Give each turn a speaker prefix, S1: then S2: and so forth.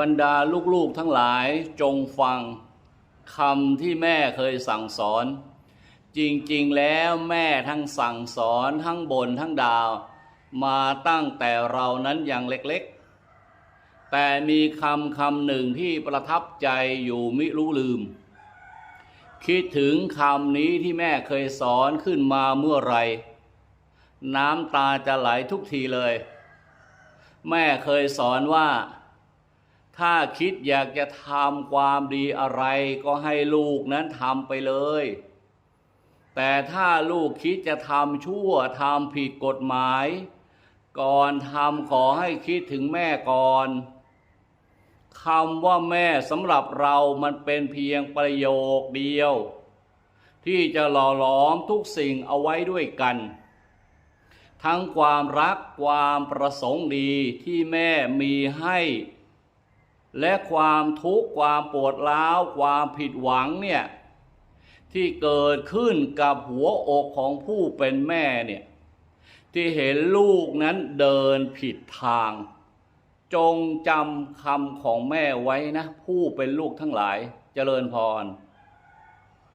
S1: บรรดาลูกๆทั้งหลายจงฟังคำที่แม่เคยสั่งสอน จริงๆแล้วแม่ทั้งสั่งสอนทั้งบนทั้งดาว มาตั้งแต่เรานั้นยังเล็กๆ แต่มีคำคำหนึ่งที่ประทับใจอยู่มิรู้ลืม คิดถึงคำนี้ที่แม่เคยสอนขึ้นมาเมื่อไรน้ำตาจะไหลทุกทีเลย แม่เคยสอนว่า ถ้าคิดอยากจะทำความดีอะไรก็ให้ลูกนั้นทำไปเลย แต่ถ้าลูกคิดจะทำชั่วทำผิดกฎหมาย ก่อนทำขอให้คิดถึงแม่ก่อนคำว่าแม่สำหรับเรามันเป็นเพียงประโยคเดียว ที่จะหล่อหลอมทุกสิ่งเอาไว้ด้วยกัน ทั้งความรักความประสงค์ดีที่แม่มีให้ และความทุกข์ความปวดร้าว ความผิดหวังเนี่ย ที่เกิดขึ้นกับหัวอกของผู้เป็นแม่เนี่ย ที่เห็นลูกนั้นเดินผิดทาง จงจำคำของแม่ไว้นะ ผู้เป็นลูกทั้งหลายเจริญพร